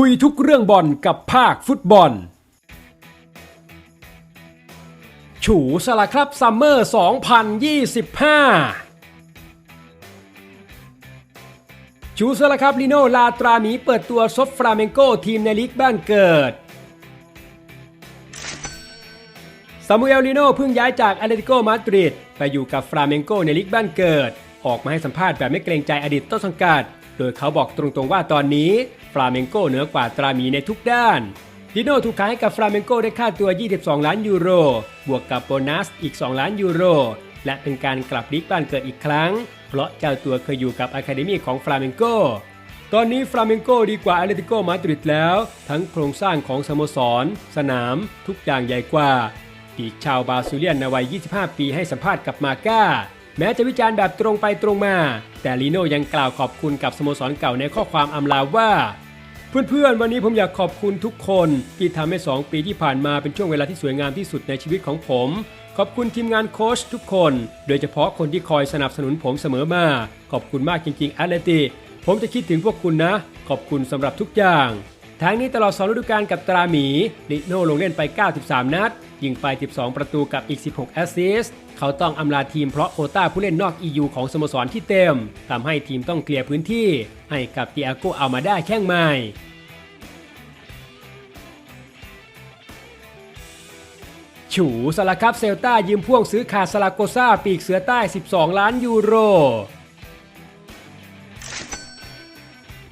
คุยทุกเรื่องบอลกับภาคฟุตบอล ฉูสละครับซัมเมอร์ 2025 ชูสละครับลิโนลาตราหมีเปิดตัวซบฟราเมงโกทีมในลีกบ้านเกิดซามูเอลลิโนเพิ่งย้ายจากอาเลติโกมาดริดไปอยู่กับฟราเมงโกในลีกบ้านเกิด ออกมาให้สัมภาษณ์แบบไม่เกรงใจอดีตต้นสังกัด โดยเขาบอกตรงๆว่าตอนนี้ ฟราเมงโกเหนือกว่าตรามีในทุกด้านลิโนถูกขายให้กับฟราเมงโกได้ค่าตัว 22 ล้านยูโร บวกกับโบนัสอีก 2 ล้านยูโร และเป็นการกลับลีกบ้านเกิดอีกครั้ง เพราะเจ้าตัวเคยอยู่กับอะคาเดมีของฟราเมงโก ตอนนี้ฟราเมงโกดีกว่าอาเลติโกมาดริดแล้ว ทั้งโครงสร้างของสโมสร สนาม ทุกอย่างใหญ่กว่าอีกชาวบาซิเลียนในวัย 25 ปีให้สัมภาษณ์กับมาก้า แม้จะวิจารณ์แบบตรงไปตรงมา แต่ลีโน่ยังกล่าวขอบคุณกับสโมสรเก่าในข้อความอำลาว่า เพื่อนๆ วันนี้ผมอยากขอบคุณทุกคนที่ทำให้ 2 ปีที่ผ่านมาเป็นช่วงเวลาที่สวยงามที่สุดในชีวิตของผม ขอบคุณทีมงานโค้ชทุกคน โดยเฉพาะคนที่คอยสนับสนุนผมเสมอมา ขอบคุณมากจริงๆแอตเลติ ผมจะคิดถึงพวกคุณนะ ขอบคุณสำหรับทุกอย่าง ทั้งนี้ตลอด2ฤดูกาลกับตราหมีลิโน่ลงเล่นไป 93 นัด ยิงไป 12 ประตูกับอีก 16 แอสซิสต์เขาต้องอำลาทีมเพราะโควต้าผู้เล่นนอก EU ของสโมสรที่เต็มทำให้ทีมต้องเคลียร์พื้นที่ ให้กับติอาโกอัลมาได้แข้งใหม่ฉูสลาครับเซลตายืมพ่วงซื้อคาดสลาโกซาปีกเสือใต้ 12 ล้านยูโร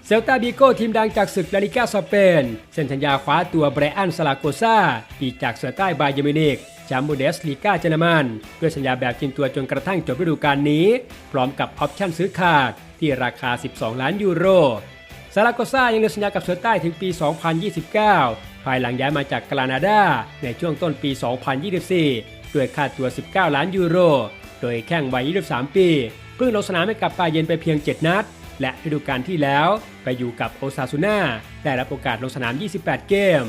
เซลตาบิโกทีมดังจากศึกลาลิก้าสเปนเซ็นสัญญาคว้าตัวไบรอันสลาโกซาปีกจากเสือใต้บาเยมินิกแชมป์บูเดสลีกาเยอรมันด้วยสัญญาแบบกินตัวจนกระทั่งจบฤดูกาลนี้ พร้อมกับออปชั่นซื้อขาดที่ราคา 12 ล้านยูโรซาลาโกซายังเหลือสัญญากับเสือใต้ถึงปี 2029 ภายหลังย้ายมาจากกรานาดาในช่วงต้นปี 2024 ด้วยค่าตัว 19 ล้านยูโร โดยแข่งวัย 23 ปี เพิ่งลงสนามให้กับปาเย็นไปเพียง 7 นัด และฤดูกาลที่แล้วไปอยู่กับโอซาซูน่าได้รับโอกาสลงสนาม 28 เกม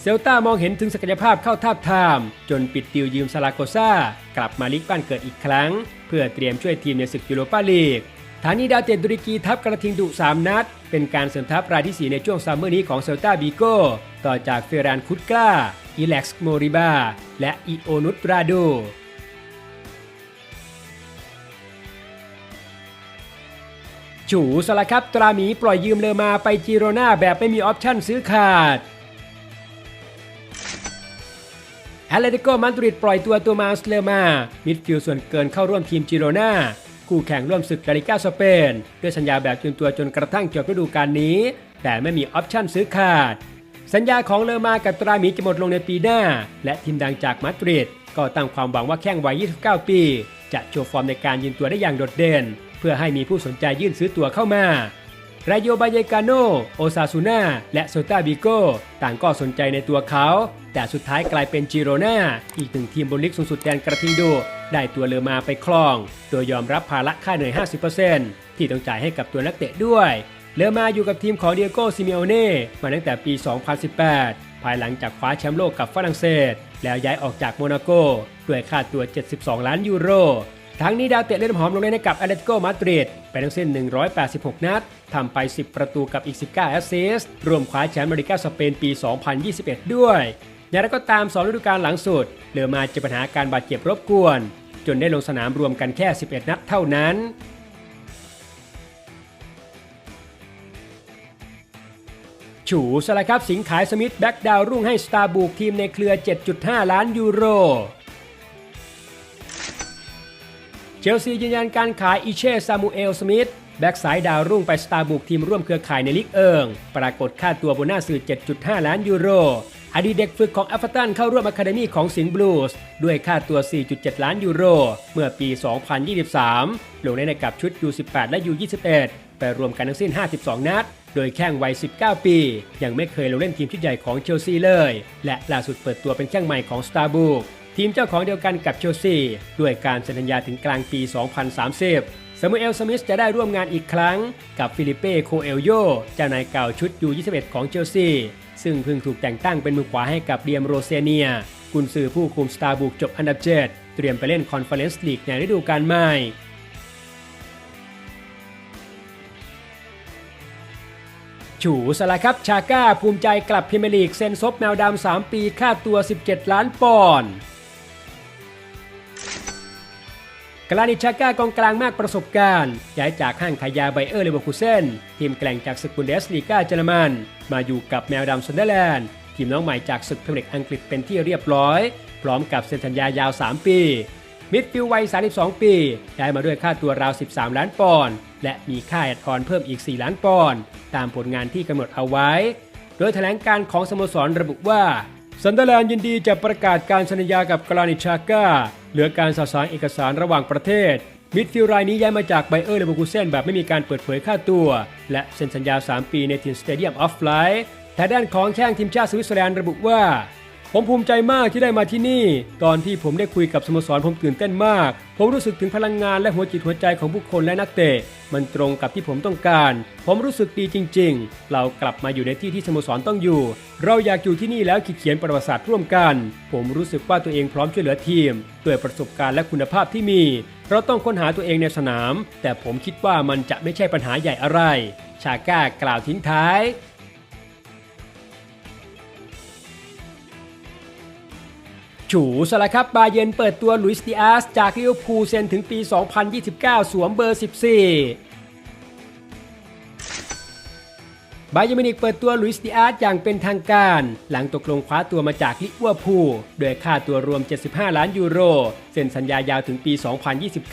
เซลตามองเห็นถึงศักยภาพเข้าทาบทาม จนปิดติวยืมซาลาโกซากลับมาลีกบ้านเกิดอีกครั้ง เพื่อเตรียมช่วยทีมในศึกยูโรปาลีกฐานีดาวเตดุริกีทัพกระทิงดุ 3 นัด เป็นการเสริมทัพรายที่ 4 ในช่วงซัมเมอร์นี้ของเซลตาบีโกต่อจากเฟรานคุตกล้าอีเล็กซ์โมริบาและอิโอนุตราโด จูสละครับตราหมีปล่อยยืมเลอมาไปจิโรนาแบบไม่มีออปชั่นซื้อขาดแอตเลติโกมาดริดปล่อยตัวตัวมาสเลอมา มิดฟิลด์ส่วนเกินเข้าร่วมทีมจิโรนาคู่แข่งร่วมศึกลาลิก้าสเปน ด้วยสัญญาแบบจุนตัวจนกระทั่งจบฤดูกาลนี้ แต่ไม่มีออปชั่นซื้อขาด สัญญาของเลอมากับตราหมีจะหมดลงในปีหน้า และทีมดังจากมาดริดก็ตั้งความหวังว่าแข้งวัย 29 ปี จะโชว์ฟอร์มในการยืนตัวได้อย่างโดดเด่น พื่อให้มีผู้สนใจยื่นซื้อตัวเข้ามารายโยบายกาโน โอซาซูนาและโซตาบิโกต่างก็สนใจในตัวเขา แต่สุดท้ายกลายเป็นจิโรนาอีกหนึ่งทีมบนลิกสูงสุดแดนกระทิงดู ได้ตัวเลอมาไปครอง โดยยอมรับภาระค่าเหนื่อย 50%ที่ต้องจ่ายให้กับตัวนักเตะด้วย เลอมาอยู่กับทีมของเดียโกซิเมโอเน่มาตั้งแต่ปี 2018 ภายหลังจากคว้าแชมป์โลกกับฝรั่งเศส แล้วย้ายออกจากโมนาโกด้วยค่าตัว 72 ล้านยูโร ทั้งนี้ดาวเตะเล่นหอมลงเล่นให้กับแอตเลติโกมาดริดไปทั้งสิ้น 186 นัดทำไป 10 ประตูกับอีก 19 แอสซิสต์รวมคว้าแชมป์อเมริกาสเปนปี 2021 ด้วยอย่างไรก็ตาม2ฤดูกาลหลังสุดเหลือมาเจอปัญหาการบาดเจ็บรบกวน จนได้ลงสนามรวมกันแค่ 11 นัดเท่านั้นฉูสละครับสิงห์ขายสมิธแบ็กดาวรุ่งให้สตาร์บุกทีมในเครือ 7.5 ล้านยูโร เชลซียืนยันการขายอิเช่ซามูเอลสมิธแบ็กสายดาวรุ่งไปสตาร์บุกทีมร่วมเครือข่ายในลีกเอิง ปรากฏค่าตัวบนหน้าสื่อ 7.5 ล้านยูโร อดีตเด็กฝึกของแอฟเวอร์ตันเข้าร่วมอะคาเดมีของสิงห์บลูส์ด้วยค่าตัว 4.7 ล้านยูโร เมื่อปี 2023 ลงเล่นในกับชุด U18 และ U21 ไปรวมกันทั้งสิ้น 52 นัด โดยแข้งวัย 19 ปี ยังไม่เคยลงเล่นทีมชุดใหญ่ของเชลซีเลย และล่าสุดเปิดตัวเป็นแข้งใหม่ของสตาร์บุก ทีมเจ้าของเดียวกันกับเชลซีด้วยการเซ็นสัญญาถึงกลางปี 2030ซามูเอลสมิธจะได้ร่วมงานอีกครั้งกับฟิลิเป้โคเอลโยเจ้านายเก่าชุดยู21ของเชลซีซึ่งเพิ่งถูกแต่งตั้งเป็นมือขวาให้กับเดียมโรเซเนีย กุนซือผู้คุมสตาร์บุกจบอันดับ7เตรียมไปเล่นคอนเฟอเรนซ์ลีกในฤดูกาลใหม่ฉูสละครับชาก้าภูมิใจกลับพรีเมียร์ลีกเซ็นซบแมวดำ3ปีค่าตัว 17 ล้านปอนด์ กลานิชาก้ากองกลางมากประสบการณ์ย้ายจากห้างขายยาไบเออร์เลเวอร์คูเซนทีมแกล่งจากศึกบุนเดสลีกาเยอรมัน มาอยู่กับแมวดำซันเดอร์แลนด์ทีมน้องใหม่จากศึกพรีเมียร์ลีกอังกฤษเป็นที่เรียบร้อย พร้อมกับเซ็นสัญญายาว 3 ปี มิดฟิลด์วัย 32 ปีย้ายมาด้วยค่าตัวราว 13 ล้านปอนด์และมีค่าแอดออนเพิ่มอีก 4 ล้านปอนด์ตามผลงานที่กำหนดเอาไว้ โดยแถลงการของสโมสรระบุว่าซันเดอร์แลนด์ยินดีจะประกาศการสัญญากับกรานิชาก้า เหลือการสะสางเอกสารระหว่างประเทศ มิดฟิลด์รายนี้ย้ายมาจากไบเออร์เลเวอร์คูเซนแบบไม่มีการเปิดเผยค่าตัว และเซ็นสัญญา 3 ปีในทีมสเตเดียมออฟไลท์แต่ด้านของแข้งทีมชาติสวิตเซอร์แลนด์ระบุว่า ผมภูมิใจมากที่ได้มาที่นี่ ตอนที่ผมได้คุยกับสโมสรผมตื่นเต้นมาก ผมรู้สึกถึงพลังงานและหัวจิตหัวใจของผู้คนและนักเตะ มันตรงกับที่ผมต้องการ ผมรู้สึกดีจริง ๆ เรากลับมาอยู่ในที่ที่สโมสรต้องอยู่ เราอยากอยู่ที่นี่แล้วขีดเขียนประวัติศาสตร์ร่วมกัน ผมรู้สึกว่าตัวเองพร้อมช่วยเหลือทีม ด้วยประสบการณ์และคุณภาพที่มี เราต้องค้นหาตัวเองในสนาม แต่ผมคิดว่ามันจะไม่ใช่ปัญหาใหญ่อะไร ชาก้ากล่าวทิ้งท้าย ฉูสละครับ บาเยร์นเปิดตัวลุยส์ดิอาสจากลิเวอร์พูลเซ็นถึงปี 2029 สวมเบอร์ 14 บาเยร์นมินิกเปิดตัวลุยส์ดิอาสอย่างเป็นทางการ หลังตกลงคว้าตัวมาจากลิเวอร์พูลโดยค่าตัวรวม 75 ล้านยูโร เซ็นสัญญายาวถึงปี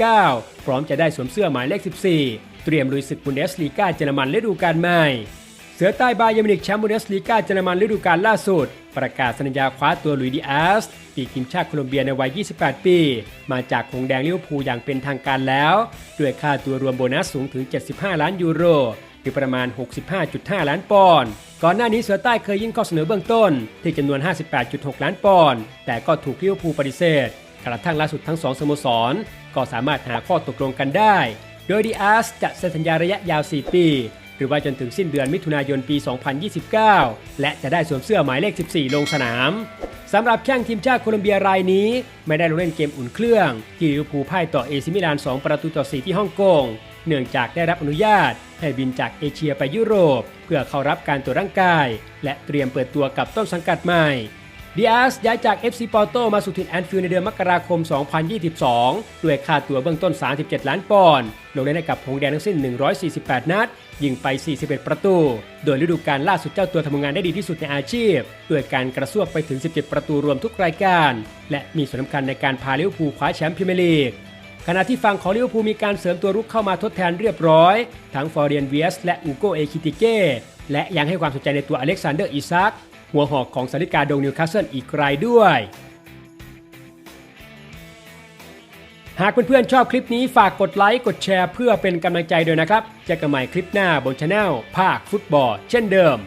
2029 พร้อมจะได้สวมเสื้อหมายเลข 14 เตรียมลุยศึกบุนเดสลีกาเยอรมันฤดูกาลใหม่ เสือใต้บาเยร์นมินิกแชมป์บุนเดสลีกาเยอรมันฤดูกาลล่าสุด ประกาศสัญญาคว้าตัวลุยดิอาสปีกทีมชาติโคลอมเบียในวัย 28 ปี มาจากหงแดงลิเวอร์พูลอย่างเป็นทางการแล้ว ด้วยค่าตัวรวมโบนัสสูงถึง 75 ล้านยูโรหรือประมาณ 65.5 ล้านปอนด์ก่อนหน้านี้เสือใต้เคยยื่นข้อเสนอเบื้องต้น ที่จำนวน 58.6 ล้านปอนด์แต่ก็ถูกลิเวอร์พูลปฏิเสธกระทั่งล่าสุดทั้งสองสโมสร ก็สามารถหาข้อตกลงกันได้ โดยดิอาสจะเซ็นสัญญาระยะยาว 4 ปี หรือว่าจนถึงสิ้นเดือนมิถุนายนปี 2029 และจะได้สวมเสื้อหมายเลข 14 ลงสนามสำหรับแข้งทีมชาติโคลอมเบียรายนี้ ไม่ได้ลงเล่นเกมอุ่นเครื่อง ที่ลิเวอร์พูลพ่ายต่อเอซิมิลาน 2 ประตูต่อ 4 ที่ฮ่องกง เนื่องจากได้รับอนุญาต ให้บินจากเอเชียไปยุโรป เพื่อเข้ารับการตรวจร่างกาย และเตรียมเปิดตัวกับต้นสังกัดใหม่ ดิอาสย้ายจาก FC ปอร์โตมาสู่ถิ่นแอนฟิลด์ในเดือนมกราคม 2022 ด้วยค่าตัวเบื้องต้น 37 ล้านปอนด์ ลงเล่นให้กับหงแดงทั้งสิ้น 148 นัด ยิงไป 41 ประตู โดยฤดูกาลล่าสุดเจ้าตัวทำงานได้ดีที่สุดในอาชีพ ด้วยการกระซวกไปถึง 17 ประตูรวมทุกรายการ และมีส่วนสำคัญในการพาลิเวอร์พูลคว้าแชมป์พรีเมียร์ลีกขณะที่ฝั่งของลิเวอร์พูลมีการเสริมตัวรุกเข้ามาทดแทนเรียบร้อย ทั้งฟอร์เรียนเวียสและอูโกเอคิติเก้และยังให้ความสนใจในตัวอเล็กซานเดอร์อิซัก หัวหอกของสาริกาดงนิวคาสเซิลอีกรายด้วย หากเพื่อนๆชอบคลิปนี้ฝากกดไลค์กดแชร์เพื่อเป็นกำลังใจด้วยนะครับ เจอกันใหม่คลิปหน้าบนช anel ภาคฟุตบอลเช่นเดิม